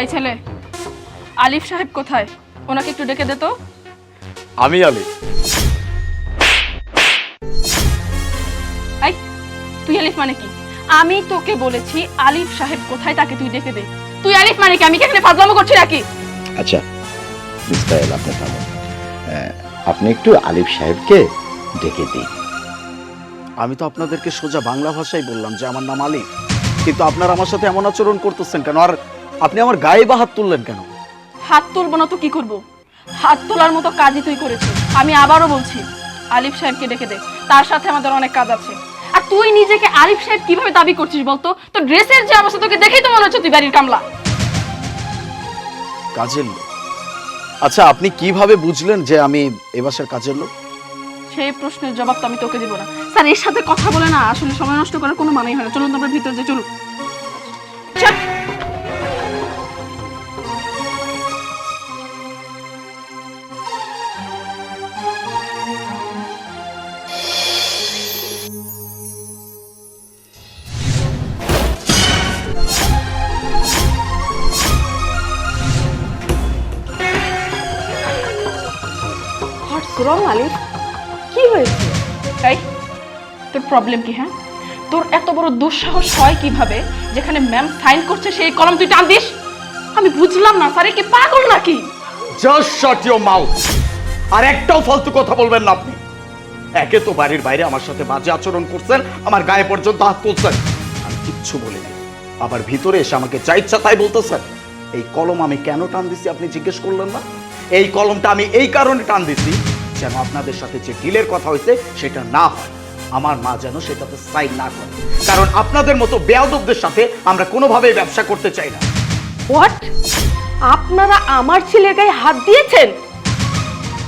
এই ছেলে আলিফ সাহেব কোথায়? ওনাকে একটু ডেকে দে তো। আমি আলি। এই তুই আলিফ মানে কি? আমি তোকে বলেছি আলিফ সাহেব কোথায় তাকে তুই ডেকে দে। তুই আলিফ মানে কি? আমি কি এখানে ফাজলামো করছি নাকি? আচ্ছা মিস্টার আপনি থামেন আপনি একটু আলিফ সাহেবকে ডেকে দিন। আমি তো আপনাদেরকে সোজা বাংলা ভাষায় বললাম যে আমার নাম আলী কিন্তু আপনারা আমার সাথে এমন আচরণ করতেছেন কেন? আর আপনি আমার গায়ে বা হাত তুললেন কেন? হাত তুলবো না তো কি করব? হাত তোলার মতো কাজই তুই করেছিস। আমি আবারও বলছি আলিফ সাহেবকে ডেকে দে। তার সাথে আমাদের অনেক কাজ আছে। আর তুই নিজেকে আলিফ সাহেব কীভাবে দাবি করছিস বলতো? তো ড্রেসের যে অবস্থা তোকে দেখেই তো মনে হচ্ছে তুই বাড়ির কামলা। কাজের লোক? আচ্ছা আপনি কীভাবে বুঝলেন যে আমি এ বাসার কাজের লোক? সেই প্রশ্নের জবাব তো আমি তোকে দিব না। স্যার এর সাথে কথা বলে না আসলে সময় নষ্ট করার কোনো মানেই হয় না। চলুন তোমরা ভিতরে যে চলুন। Wrong, আলিফ কি হয়েছে? এই তোর প্রবলেম কি হ্যাঁ? তোর এত বড় দুঃসাহস হয় কীভাবে? যেখানে ম্যাম সাইন করছে সেই কলম তুই টান দিস? আমি বুঝলাম না স্যার কি পাগল নাকি? জাস্ট শাট ইওর মাউথ আর একটাও ফালতু কথা বলবেন না আপনি। একে তো বাড়ির বাইরে আমার সাথে বাজে আচরণ করছেন আমার গায়ে পর্যন্ত হাত তুলছেন। আমি কিচ্ছু বলিনি। আবার ভিতরে এসে আমাকে যা ইচ্ছা তাই বলতেছেন। এই কলম আমি কেন টান দিছি আপনি জিজ্ঞেস করলেন না? এই কলমটা আমি এই কারণে টান দিছি যেন আপনাদের সাথে যে ডিলের কথা হয়েছে সেটা না হয়। আমার মা যেন সেটাতে সাইন না করে। কারণ আপনাদের মতো বেয়াদবদের সাথে আমরা কোনোভাবেই ব্যবসা করতে চাই না। হোয়াট আপনারা আমার ছেলের গায়ে হাত দিয়েছেন?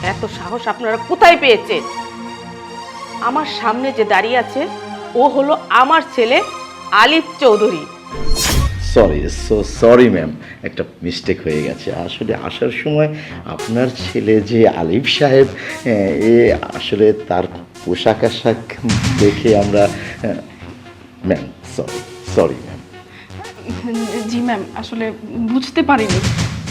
এত সাহস আপনারা কোথায় পেয়েছেন? আমার সামনে যে দাঁড়িয়ে আছে, ও হলো আমার ছেলে Alif Chowdhury. Sorry so sorry ma'am একটা মিস্টেক হয়ে গেছে। আসলে আসার সময় আপনার ছেলে যে আলিফ সাহেব, এ আসলে তার পোশাক আশাক দেখে আমরা ম্যাম সরি সরি ম্যাম জি ম্যাম আসলে বুঝতে পারিনি।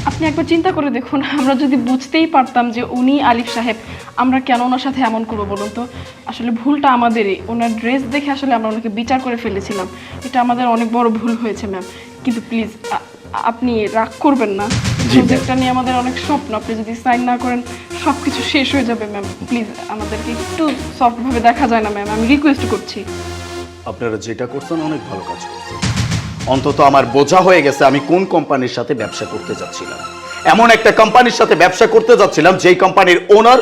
আপনি একবার চিন্তা করে দেখুন, আমরা যদি বুঝতেই পারতাম যে উনি আলিফ সাহেব, আমরা কেন ওনার সাথে এমন করব বলুন তো? আসলে ভুলটা আমাদেরই। ওনার ড্রেস দেখে আসলে আমরা ওনাকে বিচার করে ফেলেছিলাম। এটা আমাদের অনেক বড় ভুল হয়েছে ম্যাম কিন্তু প্লিজ আপনি রাগ করবেন না. প্রজেক্টটা নিয়ে আমাদের অনেক স্বপ্ন। আপনি যদি সাইন না করেন সব কিছু শেষ হয়ে যাবে ম্যাম প্লিজ আমাদেরকে একটু সফটভাবে দেখা যায় না ম্যাম আমি রিকোয়েস্ট করছি। আপনারা যেটা করছেন অনেক ভালো কাজ করছেন। অন্তত আমার বোঝা হয়ে গেছে আমি কোন কোম্পানির সাথে ব্যবসা করতে যাচ্ছিলাম। এমন একটা কোম্পানির সাথে ব্যবসা করতে যাচ্ছিলাম যেই কোম্পানির ওনার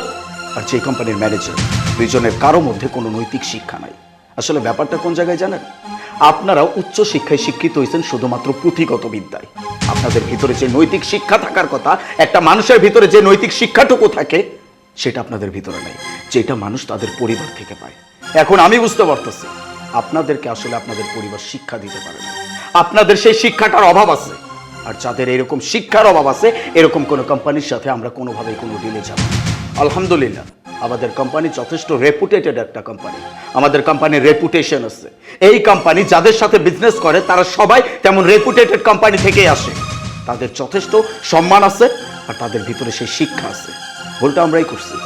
আর যেই কোম্পানির ম্যানেজার দুইজনের কারও মধ্যে কোনো নৈতিক শিক্ষা নাই। আসলে ব্যাপারটা কোন জায়গায় জানেন? আপনারা উচ্চ শিক্ষায় শিক্ষিত হয়েছেন শুধুমাত্র পুঁথিগত বিদ্যায়। আপনাদের ভিতরে যে নৈতিক শিক্ষা থাকার কথা, একটা মানুষের ভিতরে যে নৈতিক শিক্ষাটুকু থাকে, সেটা আপনাদের ভিতরে নেই। যেটা মানুষ তাদের পরিবার থেকে পায়। এখন আমি বুঝতে পারতেছি, আপনাদেরকে আসলে আপনাদের পরিবার শিক্ষা দিতে পারে না। আপনাদের সেই শিক্ষাটার অভাব আছে। আর যাদের এরকম শিক্ষার অভাব আছে, এরকম কোনো কোম্পানির সাথে আমরা কোনোভাবেই কোনো ডিলে যাব আলহামদুলিল্লাহ। আমাদের কোম্পানি যথেষ্ট রেপুটেটেড একটা কোম্পানি আমাদের কোম্পানির রেপুটেশন আছে। এই কোম্পানি যাদের সাথে বিজনেস করে, তারা সবাই তেমন রেপুটেটেড কোম্পানি থেকেই আসে। তাদের যথেষ্ট সম্মান আছে আর তাদের ভিতরে সেই শিক্ষা আছে। ভুলটা আমরাই করছি।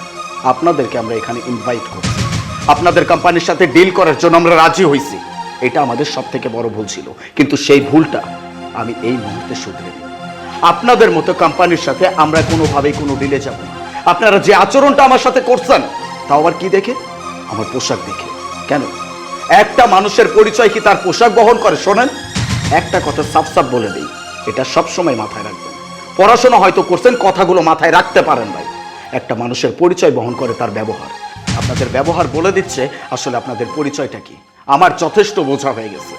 আপনাদেরকে আমরা এখানে ইনভাইট করছি। আপনাদের কোম্পানির সাথে ডিল করার জন্য আমরা রাজি হয়েছি এটা আমাদের সব থেকে বড় ভুল ছিল। কিন্তু সেই ভুলটা আমি এই মুহূর্তে শুধরে আপনাদের মতো কোম্পানির সাথে আমরা কোনোভাবেই কোনো ডিলে যাব না। আপনারা যে আচরণটা আমার সাথে করছেন, তাও আবার কি দেখে? আমার পোশাক দেখে। কেন? একটা মানুষের পরিচয় কি তার পোশাক বহন করে? শোনেন, একটা কথা সাফ সাফ বলে দিই, এটা সব সময় মাথায় রাখবেন। পড়াশোনা হয়তো করছেন, কথাগুলো মাথায় রাখতে পারেন ভাই। একটা মানুষের পরিচয় বহন করে তার ব্যবহার। আপনাদের ব্যবহার বলে দিচ্ছে, আসলে আপনাদের পরিচয়টা কি? আমার যথেষ্ট বোঝা হয়ে গেছে।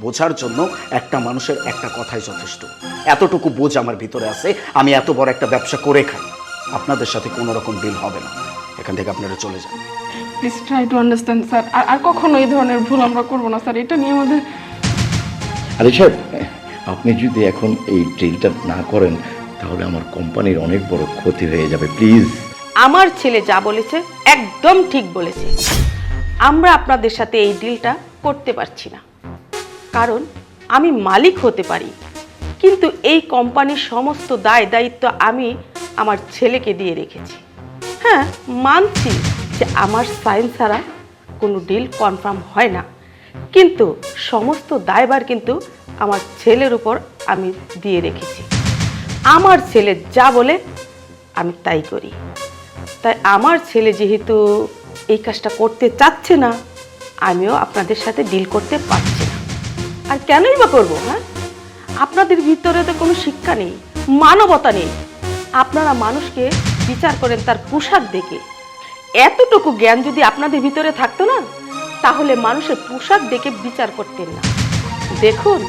বোঝার জন্য একটা মানুষের একটা কথাই যথেষ্ট। এতটুকু বোঝ আমার ভিতরে আছে, আমি এত বড় একটা ব্যবসা করে খাই। আপনাদের সাথে কোনো রকম ডিল হবে না। এখান থেকে আপনারা চলে যান। Please try to understand sir আর আর কখনো এই ধরনের ভুল আমরা করব না স্যার এটা নিয়ে আমাদের আলিফ সাহেব আপনি যদি এখন এই ডিলটা না করেন তাহলে আমার কোম্পানির অনেক বড় ক্ষতি হয়ে যাবে প্লিজ আমার ছেলে যা বলেছে একদম ঠিক বলেছে। আমরা আপনাদের সাথে এই ডিলটা করতে পারছি না। কারণ আমি মালিক হতে পারি। কিন্তু এই কোম্পানির সমস্ত দায় দায়িত্ব আমি আমার ছেলেকে দিয়ে রেখেছি। হ্যাঁ মানছি যে আমার সাইন ছাড়া কোনো ডিল কনফার্ম হয় না। কিন্তু সমস্ত দায়ভার কিন্তু আমার ছেলের উপর আমি দিয়ে রেখেছি। আমার ছেলে যা বলে আমি তাই করি। তাই আমার ছেলে যেহেতু এই কাজটা করতে চাচ্ছে না, আমিও আপনাদের সাথে ডিল করতে পারছি না। আর কেনই বা করব হ্যাঁ? আপনাদের ভিতরে তো কোনো শিক্ষা নেই, মানবতা নেই। আপনারা মানুষকে বিচার করেন তার পোশাক দেখে। এতটুকু জ্ঞান যদি আপনাদের ভিতরে থাকতো না তাহলে মানুষের পোশাক দেখে বিচার করতেন না। দেখুন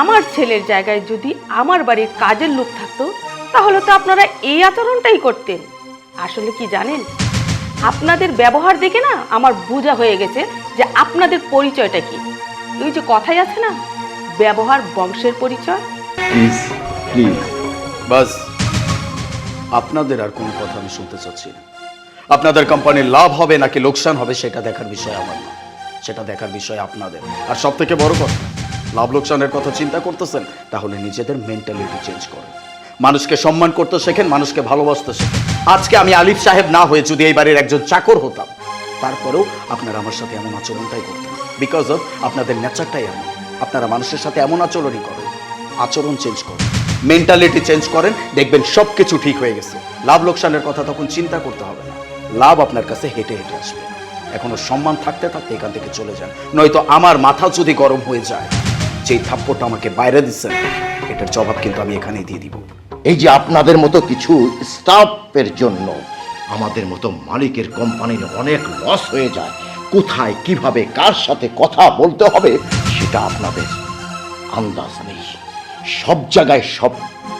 আমার ছেলের জায়গায় যদি আমার বাড়ির কাজের লোক থাকতো তাহলে তো আপনারা এই আচরণটাই করতেন। আসলে কি জানেন আপনাদের ব্যবহার দেখে না আমার বোঝা হয়ে গেছে যে আপনাদের পরিচয়টা কি। ওই যে কথাই আছে না ব্যবহার বংশের পরিচয়। প্লিজ প্লিজ বাস আপনাদের আর কোনো কথা আমি শুনতে চাচ্ছি না। আপনাদের কোম্পানির লাভ হবে নাকি লোকসান হবে সেটা দেখার বিষয় আমার না। সেটা দেখার বিষয় আপনাদের। আর সব থেকে বড় কথা, লাভ লোকসানের কথা চিন্তা করতেছেন, তাহলে নিজেদের মেন্টালিটি চেঞ্জ করেন। মানুষকে সম্মান করতে শেখেন, মানুষকে ভালোবাসতে শেখেন। আজকে আমি আলিফ সাহেব না হয়ে যদি এই বাড়ির একজন চাকর হতাম, তারপরেও আপনারা আমার সাথে এমন আচরণটাই করতেন। বিকজ অফ আপনাদের নেচারটাই এমন। আপনারা মানুষের সাথে এমন আচরণই করেন। আচরণ চেঞ্জ করেন। মেন্টালিটি চেঞ্জ করেন, দেখবেন সব কিছু ঠিক হয়ে গেছে। লাভ লোকসানের কথা তখন চিন্তা করতে হবে না। লাভ আপনার কাছে হেঁটে হেঁটে আসবে। এখনও সম্মান থাকতে থাকতে এখান থেকে চলে যান। নয়তো আমার মাথা যদি গরম হয়ে যায়, যেই থাপ্পড়টা আমাকে বাইরে দিচ্ছেন এটার জবাব কিন্তু আমি এখানেই দিয়ে দিব। এই যে আপনাদের মতো কিছু স্টাফের জন্য আমাদের মতো মালিকের কোম্পানির অনেক লস হয়ে যায়, কোথায়, কীভাবে, কার সাথে কথা বলতে হবে, সেটা আপনাদের আন্দাজ নেই। সব জায়গায় সব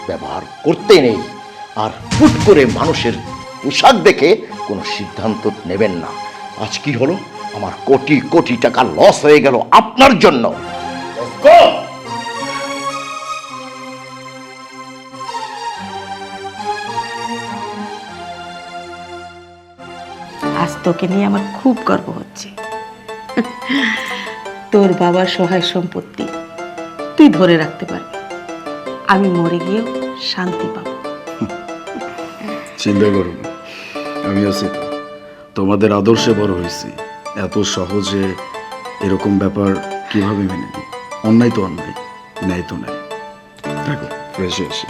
ব্যবহার করতে নেই। আর হুট করে মানুষের পোশাক দেখে কোনো সিদ্ধান্ত নেবেন না। আজ কি হলো? আমার কোটি কোটি টাকা লস হয়ে গেল আপনার জন্য। আজ তোকে নিয়ে আমার খুব গর্ব হচ্ছে। তোর বাবার সহায় সম্পত্তি তুই ধরে রাখতে পারবি। আমি মরে গিয়েও শান্তি পাব। চিন্তা করো আমি আছি। তো তোমাদের আদর্শে বড় হয়েছি। এত সহজে এরকম ব্যাপার কীভাবে মেনে নিই অন্যায় তো অন্যায় ন্যায় তো ন্যায়। দেখো ফ্রেশ এসে।